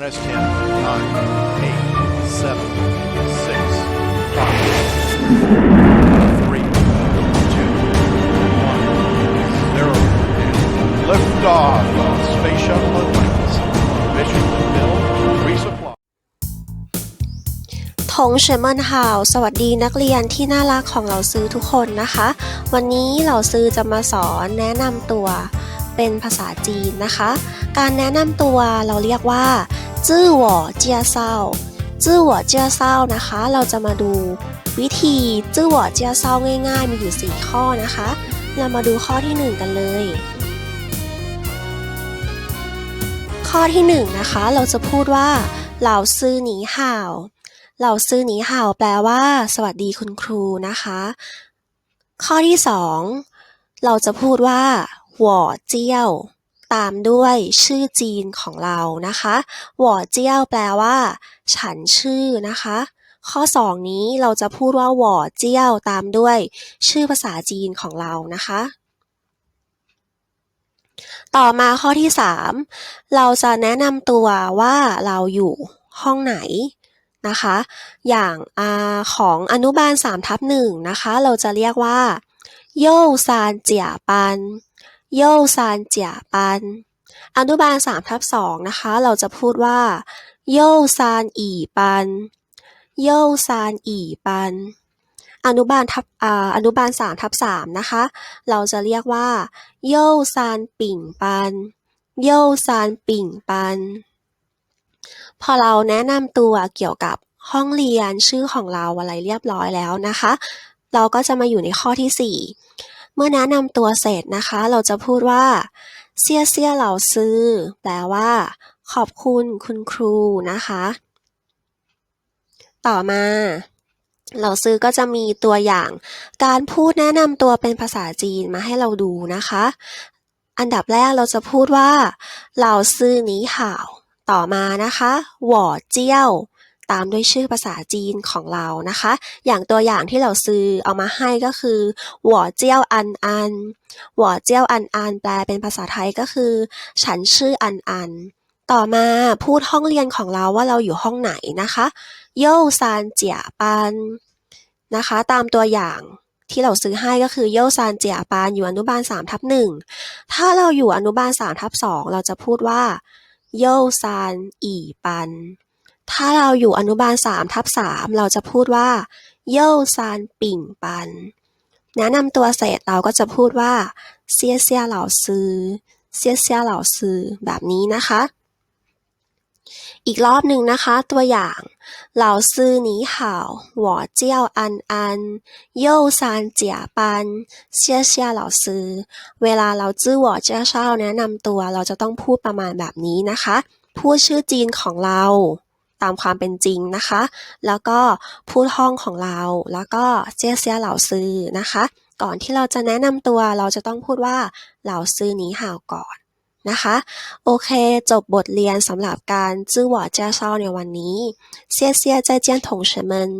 Press 10, 9, 8, 7, 6, 5, 3, 2, 1, 0. And liftoff of Space Shuttle Atlantis. Mission fulfilled. Resupply. ทงเชมเมินฮาวสวัสดีนักเรียนที่น่ารักของเราซื้อทุกคนนะคะ วันนี้เราซื้อจะมาสอนแนะนำตัวเป็นภาษาจีนนะคะ การแนะนำตัวเราเรียกว่า จื้อหวอเจียเซาจื้อหวอเจียเซานะคะ เราจะมาดูวิธีจื้อหวอเจียเซาง่าย ๆ มีอยู่ 4 ข้อนะคะ เรามาดูข้อที่ 1 กันเลย ข้อที่1นะคะ เราจะพูดว่าเหล่าซื้อหนีห่าวเหล่าซื้อหนีห่าวแปลว่า สวัสดีคุณครูนะคะ ข้อที่สองเราจะพูดว่าหว่อเจียว ตามด้วยชื่อจีนของเรานะคะหวอเจียวแปลว่า ฉันชื่อนะคะ ข้อสองนี้เราจะพูดว่าหวอเจียวตามด้วย ชื่อภาษาจีนของเรานะคะ ต่อมาข้อที่สามเราจะแนะนำตัวว่าเราอยู่ห้องไหนนะคะ อย่างอของอนุบาล3ทับหนึ่งนะคะ เราจะเรียกว่าโย่ซานเจียปัน โย่ซานเจียปัน อนุบาล3ทับสองนะคะ เราจะพูดว่า โย่ซานอีปัน โย่ซานอีปัน อนุบาลทับอ่าอนุบาล3ทับสามนะคะ เราจะเรียกว่า โย่ซานปิ่งปัน โย่ซานปิ่งปัน พอเราแนะนำตัวเกี่ยวกับห้องเรียนชื่อของเราอะไรเรียบร้อยแล้วนะคะ เราก็จะมาอยู่ในข้อที่4 เมื่อแนะนำตัวเสร็จนะคะ เราจะพูดว่าเซียเซียเหล่าซื้อ แปลว่า ขอบคุณคุณครูนะคะ ต่อมาเราซื้อก็จะมีตัวอย่าง การพูดแนะนำตัวเป็นภาษาจีนมาให้เราดูนะคะ อันดับแรกเราจะพูดว่าเหล่าซื้อหนีห่าว ต่อมานะคะหว่อเจี้ยว ตามด้วยชื่อภาษาจีนของเรานะคะ อย่างตัวอย่างที่เราซื้อเอามาให้ก็คือหว่อเจียวอันอันหว่อเจียวอันอันแปลเป็นภาษาไทยก็คือ ฉันชื่ออันอัน ต่อมาพูดห้องเรียนของเราว่าเราอยู่ห้องไหนนะคะโย่ซานเจียปันนะคะ ตามตัวอย่างที่เราซื้อให้ก็คือโย่ซานเจียปันอยู่อนุบาล3ทับหนึ่งถ้าเราอยู่อนุบาล3ทับสองเราจะพูดว่าโย่ซานอีปัน ถ้าเราอยู่อนุบาล3ทับ3เราจะพูดว่าโย่ซานปิ่งปัน แนะนำตัวเสร็จเราก็จะพูดว่า เซียเซียเหล่าซือ เซียเซียเหล่าซือ แบบนี้นะคะ อีกรอบหนึ่งนะคะ ตัวอย่าง เหล่าซือหนีห่าวหวอเจียวอันอันโย่ซานเจียปัน เซียเซียเหล่าซือ เวลาเราจื้อหวอเจ้าเช่าแนะนำตัวเราจะต้องพูดประมาณแบบนี้นะคะ พูดชื่อจีนของเรา ตามความเป็นจริงนะคะ แล้วก็ผู้ห้องของเรา แล้วก็เจียเซียเหล่าซื้อนะคะ ก่อนที่เราจะแนะนำตัวเราจะต้องพูดว่าเหล่าซื้อหนีห่าวก่อนนะคะ โอเค จบบทเรียนสำหรับการจื้อหวอเจ้าเศร้าในวันนี้เซียเซียใจเจียนถงเฉินเมิน